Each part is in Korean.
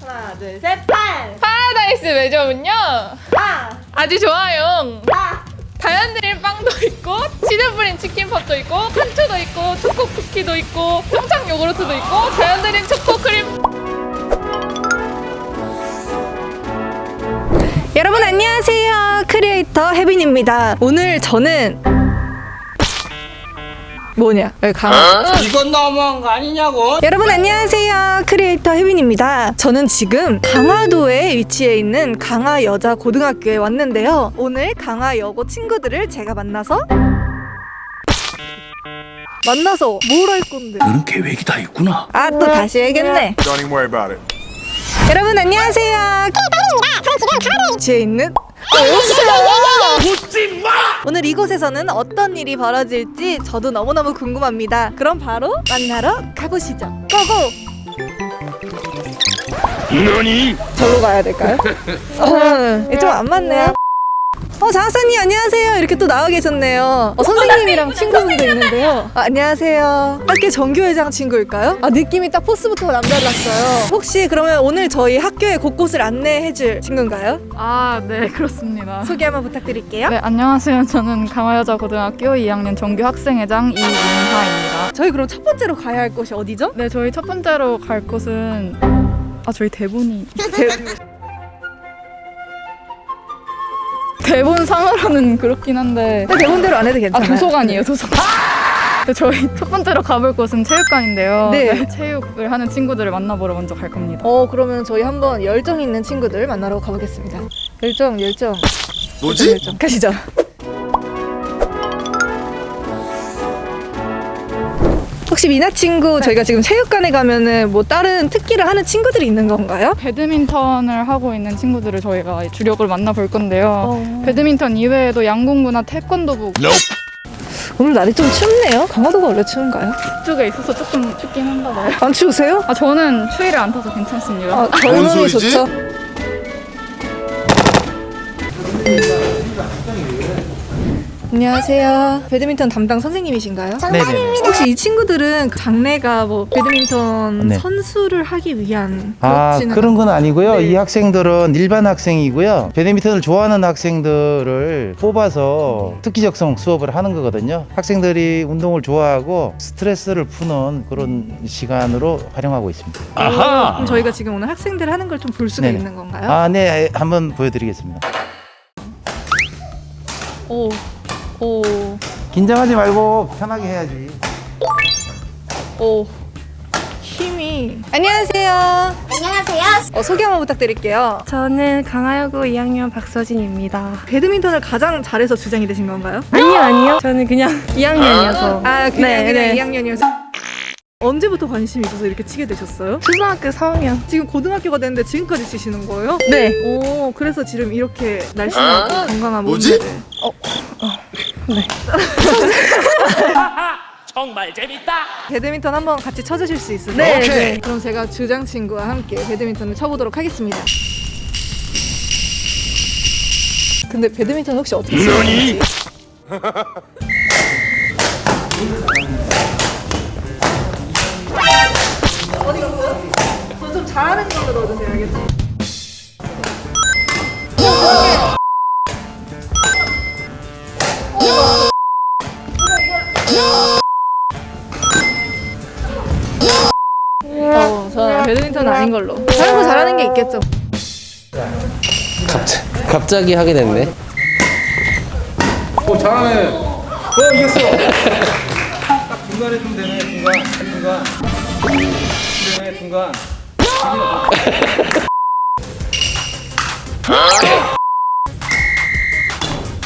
하나, 둘, 셋, 팔! 파라다이스 매점은요 아! 아주 좋아요. 아! 다현드림 빵도 있고 치즈 뿌린 치킨팝도 있고 칸초도 있고 초코 쿠키도 있고 평창 요구르트도 있고 다현드림 초코 크림 여러분 안녕하세요. 크리에이터 혜빈입니다. 오늘 저는 뭐냐? 여기 강화. 이건 너무한 거 아니냐고? 여러분 안녕하세요. 크리에이터 혜빈입니다. 저는 지금 강화도에 위치해 있는 강화 여자 고등학교에 왔는데요. 오늘 강화 여고 친구들을 제가 만나서 만나서 뭘 할 건데? 너는 계획이 다 있구나. 아 또 다시 해야겠네. Don't even worry about it. 여러분 안녕하세요. 크리에이터입니다. 저는 지금 강화도에 위치해 있는 웃지 마! 오늘 이곳에서는 어떤 일이 벌어질지 저도 너무너무 궁금합니다. 그럼 바로 만나러 가보시죠. 고고! 너니? 절로 가야 될까요? 어, 좀 안 맞네요. 어, 장학사님 안녕하세요. 이렇게 또 나와 계셨네요. 어, 선생님이랑 친구분도 있는데요. 아, 안녕하세요. 학교 정교회장 친구일까요? 아, 느낌이 딱 포스부터 남달랐어요. 혹시 그러면 오늘 저희 학교의 곳곳을 안내해줄 친구인가요? 아 네 그렇습니다 소개 한번 부탁드릴게요. 네 안녕하세요 저는 강화여자고등학교 2학년 정규 학생회장 이윤하입니다 저희 그럼 첫 번째로 가야 할 곳이 어디죠? 네 저희 첫 번째로 갈 곳은 아 저희 대본이 대 본 상으로는 그렇긴 한데 근데 대본대로 안 해도 아 괜찮아요. 도서관이에요 도서관 네, 저희 첫 번째로 가볼 곳은 체육관인데요 네. 체육을 하는 친구들을 만나보러 먼저 갈 겁니다 어 그러면 저희 한번 열정 있는 친구들 만나러 가보겠습니다. 열정 열정. 뭐지? 열정. 가시죠. 혹시 미나 친구 저희가 지금 체육관에 가면은 뭐 다른 특기를 하는 친구들이 있는 건가요? 배드민턴을 하고 있는 친구들을 저희가 주력을 만나볼 건데요 어. 배드민턴 이외에도 양궁부나 태권도부 오늘 날이 좀 춥네요. 강화도가 원래 추운가요? 쪽에 있어서 조금 춥긴 한가 봐요 안 추우세요? 아 저는 추위를 안 타서 괜찮습니다 아, 뭔 젊음이 소리지? 좋죠. 안녕하세요. 배드민턴 담당 선생님이신가요? 네네. 혹시 이 친구들은 그 장래가 뭐 배드민턴 네. 선수를 하기 위한 아 그렇지는 그런 건 아니고요. 네. 이 학생들은 일반 학생이고요. 배드민턴을 좋아하는 학생들을 뽑아서 특기적성 수업을 하는 거거든요. 학생들이 운동을 좋아하고 스트레스를 푸는 그런 시간으로 활용하고 있습니다. 아하! 그럼 저희가 지금 오늘 학생들 하는 걸 좀 볼 수가 네네. 있는 건가요? 아, 네, 한번 보여드리겠습니다. 오, 오, 긴장하지 말고 편하게 해야지. 오. 힘이. 안녕하세요. 안녕하세요. 어, 소개 한번 부탁드릴게요. 저는 강화여고 2학년 박서진입니다. 배드민턴을 가장 잘해서 주장이 되신 건가요? 아니요, 아니요. 저는 그냥 2학년이어서. 아, 그냥, 네, 그냥 네. 2학년이어서. 언제부터 관심이 있어서 이렇게 치게 되셨어요? 초등학교 3학년. 지금 고등학교가 됐는데 지금까지 치시는 거예요? 네. 오, 그래서 지금 이렇게 날씬하고 건강한 뭐지? 몸매 를. 정말 재밌다. 배드민턴 한번 같이 쳐주실 수 있으세요? 네, 오케이. 네. 그럼 제가 주장 친구와 함께 배드민턴을 쳐보도록 하겠습니다. 근데 배드민턴 혹시 어떻게 치는? 건지? 어디 갔어요? 저 좀 잘하는 걸로 넣어주세요, 알겠죠? 걸로. 다른 거 잘하는 게 있겠죠? 갑자기, 갑자기 하게 됐네. 오, 잘하네. 어, 이겼어. 딱 중간에 좀 되네, 중간. 중간. 되네, 중간.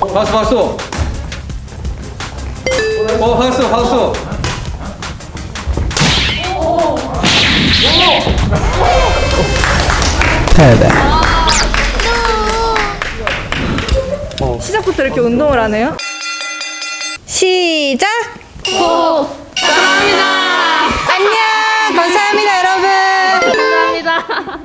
봤어, 봤어. 어, 봤어, 봤어. 해 야 돼. 시작부터 이렇게 운동을 하네요. 시작! 고! 감사합니다! 안녕! 감사합니다, 여러분! 감사합니다.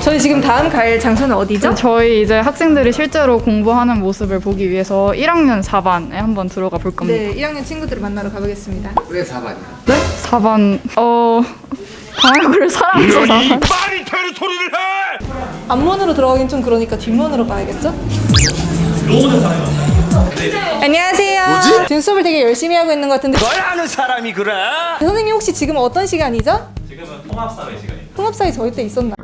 저희 지금 다음 갈 장소는 어디죠? 저희 이제 학생들이 실제로 공부하는 모습을 보기 위해서 1학년 4반에 한번 들어가 볼 겁니다 네, 1학년 친구들을 만나러 가보겠습니다. 왜 4반이야? 네? 4반 어 강화여고를 사랑해서 나왔 말이 되는 소리를 해! 앞문으로 들어가긴 좀 그러니까 뒷문으로 가야겠죠? 안녕하세요. 뭐지? 지금 수업을 되게 열심히 하고 있는 것 같은데 널 아는 사람이 그래? 선생님 혹시 지금 어떤 시간이죠? 지금은 통합사회 시간입니다. 통합사회 저희 때 있었나요?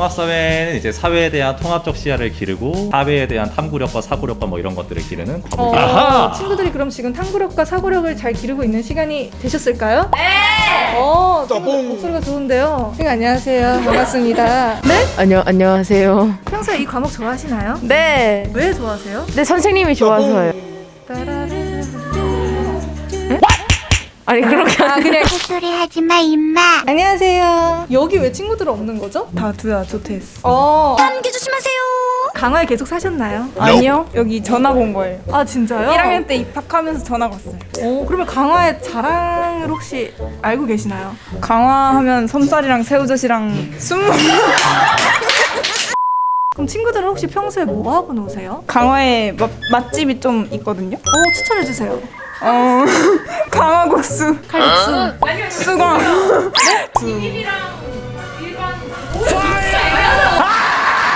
통합사회는 이제 사회에 대한 통합적 시야를 기르고 사회에 대한 탐구력과 사고력과 뭐 이런 것들을 기르는 과목입니다. 어, 친구들이 그럼 지금 탐구력과 사고력을 잘 기르고 있는 시간이 되셨을까요? 네. 어, 친구들 목소리가 좋은데요. 선생님 안녕하세요. 반갑습니다. 네? 안녕 안녕하세요. 평소에 이 과목 좋아하시나요? 네. 왜 좋아하세요? 네 선생님이 좋아서요. 아니 그렇게 아 그냥 소리 하지 마, 임마. 안녕하세요. 여기 왜 친구들은 없는 거죠? 다 두야 조퇴했어. 어 감기 조심하세요. 강화에 계속 사셨나요? 아니요. 여기 전학 온 거예요. 아 진짜요? 1학년 때 입학하면서 전학 왔어요. 오 그러면 강화의 자랑을 혹시 알고 계시나요? 강화하면 섬살이랑 새우젓이랑 순무. 그럼 친구들은 혹시 평소에 뭐 하고 노세요? 강화에 맛, 맛집이 좀 있거든요. 어 추천해 주세요. 어, 강화국수, 칼국수. 수건.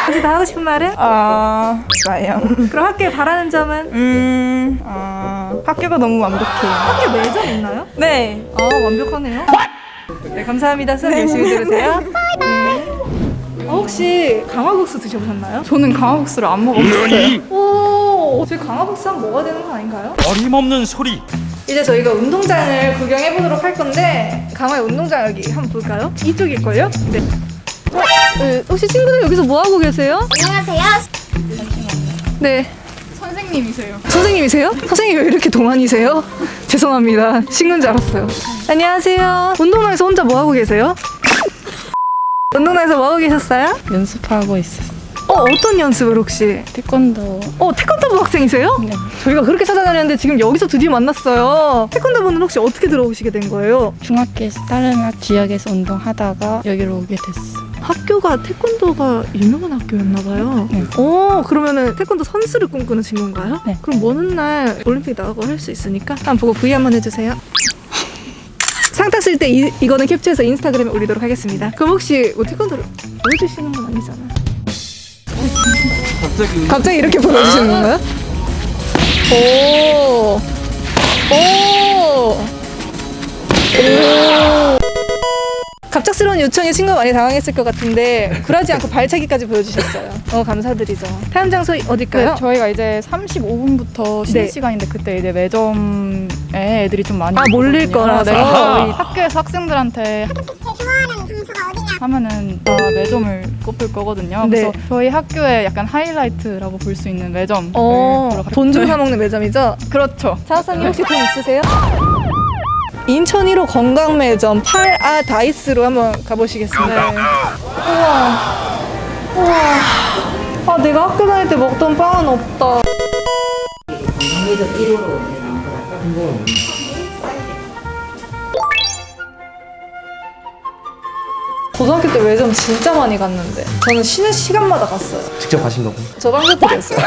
혹시 다 하고 싶은 말은? 아, 좋아요. 그럼 학교에 바라는 점은? 음, 아, 학교가 너무 완벽해요. 학교 매점 있나요? 네. 아 완벽하네요. 네 감사합니다. 수업 열심히 들으세요. 네. 어, 혹시 강화국수 드셔보셨나요? 저는 강화국수를 안 먹어봤어요. 오, 저희 강화국수 하면 먹어야 되는 거 아닌가요? 어림없는 소리! 이제 저희가 운동장을 구경해 보도록 할 건데 강화의 운동장 여기 한번 볼까요? 이쪽일걸요? 네. 어, 네. 혹시 친구들 여기서 뭐 하고 계세요? 안녕하세요. 네. 선생님이세요. 선생님이세요? 선생님 왜 이렇게 동안이세요? 죄송합니다. 친구인 줄 알았어요. 안녕하세요. 운동장에서 혼자 뭐 하고 계세요? 운동장에서 뭐 하고 계셨어요? 연습하고 있었어요. 어, 어떤 연습을 혹시? 태권도. 어, 태권도부 학생이세요? 네. 저희가 그렇게 찾아다녔는데 지금 여기서 드디어 만났어요. 태권도부는 혹시 어떻게 들어오시게 된 거예요? 중학교에서 다른 학 지역에서 운동하다가 여기로 오게 됐어. 학교가 태권도가 유명한 학교였나 봐요. 네. 오, 그러면은 태권도 선수를 꿈꾸는 친구인가요? 네. 그럼 먼 날 올림픽 나가고 할 수 있으니까 한번 보고 V 한번 해주세요. 상 탔을 때 이, 이거는 캡처해서 인스타그램에 올리도록 하겠습니다. 그럼 혹시 뭐 태권도를 보여주시는 건 아니잖아요. 갑자기 갑자기 이렇게 보여주시는 건가요? 오, 오, 오. 갑작스러운 요청에 친구가 많이 당황했을 것 같은데 굴하지 않고 발차기까지 보여주셨어요. 어 감사드리죠. 다음 장소 어딜까요? 네, 저희가 이제 35분부터 쉬는 네. 시간인데 그때 이제 매점에 애들이 좀 많이 아, 몰릴 오거든요. 거라서? 네, 그래서 저희 학교에서 학생들한테 하 면은 다 매점을 꼽을 거거든요. 네. 그래서 저희 학교의 약간 하이라이트라고 볼 수 있는 매점. 어, 돈 주고 사 먹는 매점이죠? 그렇죠. 차하사님 혹시 돈 있으세요? 인천 1호 건강 매점 8아 다이스로 한번 가보시겠습니다. 우와, 우와. 아 내가 학교 다닐 때 먹던 빵은 없다. 고등학교 때 매점 진짜 많이 갔는데 저는 쉬는 시간마다 갔어요. 직접 가신 거고. 저 빵집들이었어요.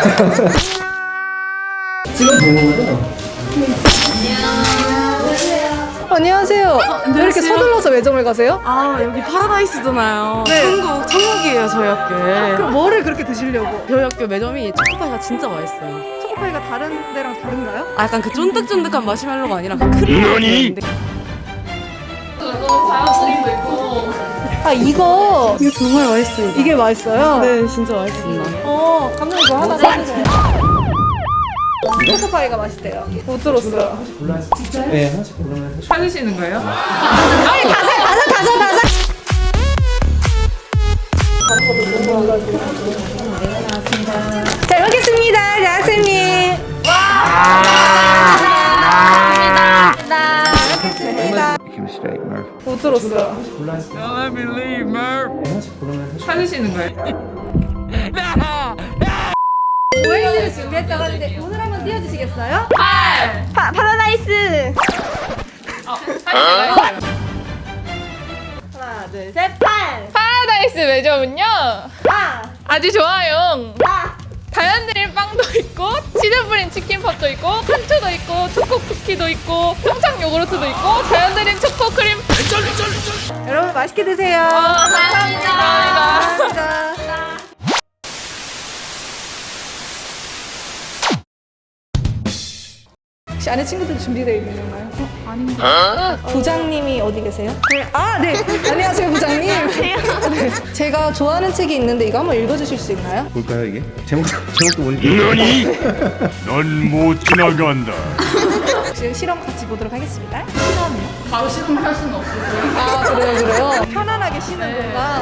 안녕하세요. 왜 이렇게 서둘러서 매점을 가세요? 아 여기 파라다이스잖아요. 네. 천국 천국이에요 저희 학교에. 그럼 뭐를 그렇게 드시려고? 저희 학교 매점이 초코파이가 진짜 맛있어요. 초코파이가 다른 데랑 다른가요? 아 약간 그 쫀득쫀득한 마시멜로가 아니라 그 크림 너니? 아 이거 이거 정말 맛있습니다. 이게 맛있어요? 네 진짜 맛있습니다. 어 감독님 이거 하나 사주세요. 초코파이가 맛있대요. 못 들었어요. 네, 하나씩 고르면 찾으시는 거예요? 아니 다사 다사 다사 다사. 잘 먹겠습니다, 대학 생님. 못 들었어요. 찾으시는 거예요? 오행시를 준비했다고 하는데 오늘 한번 띄워주시겠어요? 하나, 둘, 셋, 팔. 파라다이스 매점은요 아, 아주 좋아요. 다현드림 빵도 있고 치즈 뿌린 치킨팝도 있고 칸초도 있고 초코 쿠키도 있고 평창 요구르트도 있고 다현드림 초코 크림 여러분 맛있게 드세요. 감사합니다. 감사합니다. 혹시 안에 친구들 준비되어 있는 건가요? 어, 아닙니다. 부장님이 어디 계세요? 아, 네. 안녕하세요, 부장님. 네. 제가 좋아하는 책이 있는데 이거 한번 읽어주실 수 있나요? 볼까요 이게? 제목 제목도 모르겠 너니? 넌 못 지나간다. 혹시 실험 같이 보도록 하겠습니다. 바로 실험을 할 수는 없어요. 아, 그래요, 그래요? 편안하게 쉬는 공간.